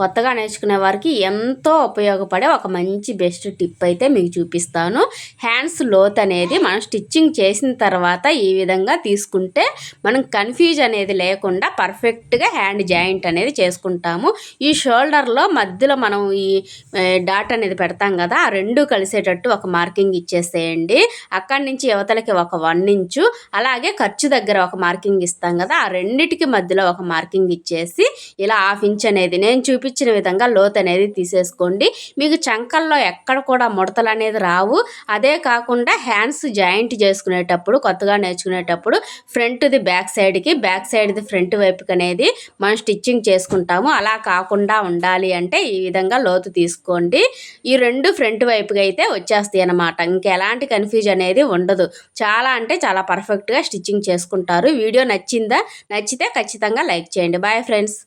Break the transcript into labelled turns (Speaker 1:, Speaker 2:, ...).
Speaker 1: కొత్తగా నేర్చుకునే వారికి ఎంతో ఉపయోగపడే ఒక మంచి బెస్ట్ టిప్ అయితే మీకు చూపిస్తాను. హ్యాండ్స్ లోత్ అనేది మనం స్టిచ్చింగ్ చేసిన తర్వాత ఈ విధంగా తీసుకుంటే మనం కన్ఫ్యూజ్ అనేది లేకుండా పర్ఫెక్ట్గా హ్యాండ్ జాయింట్ అనేది చేసుకుంటాము. ఈ షోల్డర్లో మధ్యలో మనం ఈ డాట్ అనేది పెడతాం కదా ఆ రెండు కలిసేటట్టు ఒక మార్కింగ్ ఇచ్చేసేయండి. అక్కడి నుంచి యువతలకి ఒక వన్ ఇంచు అలాగే ఖర్చు దగ్గర ఒక మార్కింగ్ ఇస్తాం కదా ఆ రెండిటికి మధ్యలో ఒక మార్కింగ్ ఇచ్చేసి ఇలా హాఫ్ ఇంచ్ అనేది నేను చూపించిన విధంగా లోత్ అనేది తీసేసుకోండి. మీకు చంకల్లో ఎక్కడ కూడా ముడతలు అనేది రావు. అదే కాకుండా హ్యాండ్స్ జాయింట్ చేసుకునేటప్పుడు కొత్తగా నేర్చుకునేటప్పుడు ఫ్రంట్ది బ్యాక్ సైడ్కి బ్యాక్ సైడ్ది ఫ్రంట్ వైపుకి అనేది మనం స్టిచ్చింగ్ చేసుకుంటాము. అలా కాకుండా ఉండాలి అంటే ఈ విధంగా లోతు తీసుకోండి. ఈ రెండు ఫ్రంట్ వైపుకి అయితే వచ్చేస్తాయి అనమాట ఇంకెలాంటి కన్ఫ్యూజ్ అనేది ఉండదు. చాలా అంటే చాలా పర్ఫెక్ట్గా స్టిచ్చింగ్ చేసుకుంటారు. వీడియో నచ్చిందా? నచ్చితే ఖచ్చితంగా లైక్ చేయండి. Bye friends.